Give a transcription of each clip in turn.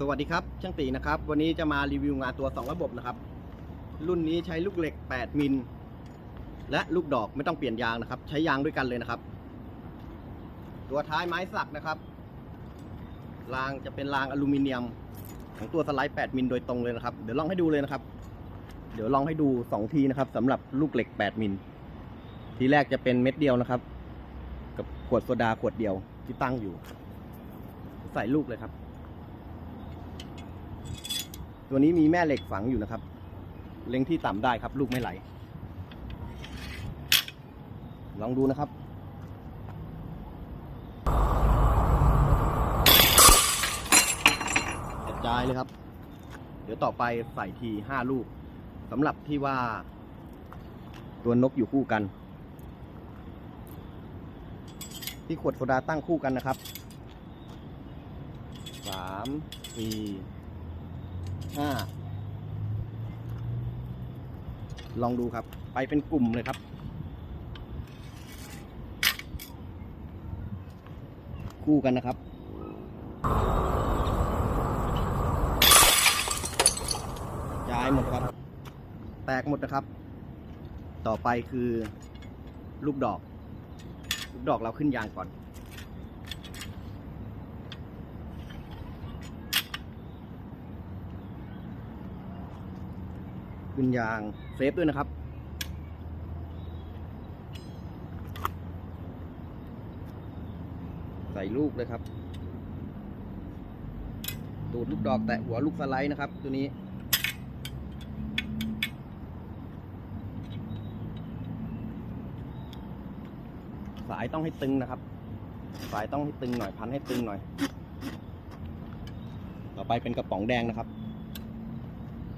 สวัสดีครับช่างตีนะครับ วันนี้จะมารีวิวงานตัว 2 ระบบนะครับ รุ่นนี้ใช้ลูกเหล็ก 8 มิล และลูกดอกไม่ต้องเปลี่ยนยางนะครับ ใช้ยางด้วยกันเลยนะครับ ตัวท้ายไม้สักนะครับ รางจะเป็นรางอลูมิเนียม ของตัวสไลด์ 8 มิลโดยตรงเลยนะครับ เดี๋ยวลองให้ดูเลยนะครับ เดี๋ยวลองให้ดู 2 ทีนะครับสำหรับลูกเหล็ก 8 มิล ทีแรกจะเป็นเม็ดเดียวนะครับ กับขวดโซดาขวดเดียวที่ตั้งอยู่ ใส่ลูกเลยครับ ตัวนี้มีแม่เหล็กฝังอยู่นะครับ เล็งที่ต่ำได้ครับ ลูกไม่ไหล ลองดูนะครับ กระจายเลยครับ เดี๋ยวต่อไปใส่ทีห้าลูกสำหรับที่ว่า ตัวนกอยู่คู่กัน ที่ขวดโซดาตั้งคู่กันนะครับสามสี่ ห้าลองดูครับ ไปเป็นกลุ่มเลยครับ คู่กันนะครับย้ายหมดครับ แตกหมดนะครับ ต่อไปคือ ลูกดอก ลูกดอกเราขึ้นยางก่อน ขึ้นยางเซฟด้วยนะครับ ใส่ลูกเลยครับ ตูดลูกดอกแตะหัวลูกสไลด์นะครับ ตัวนี้สายต้องให้ตึงนะครับ สายต้องให้ตึงหน่อยพันให้ตึงหน่อย ต่อไปเป็นกระป๋องแดงนะครับ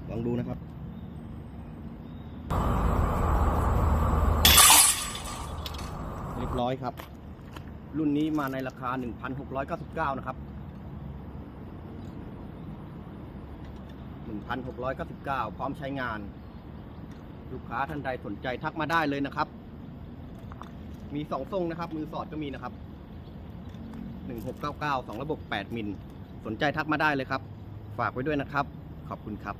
ลองดูนะครับเรียบ ร้อยครับ รุ่นนี้มาในราคา 1,699 นะครับ 1,699 พร้อมใช้งาน ลูกค้าท่านใดสนใจทักมาได้เลยนะครับ มีสองทรงนะครับ มือสอดก็มีนะครับ 1699 2 ระบบ 8 มิล สนใจทักมาได้เลยครับ ฝากไว้ด้วยนะครับ ขอบคุณครับ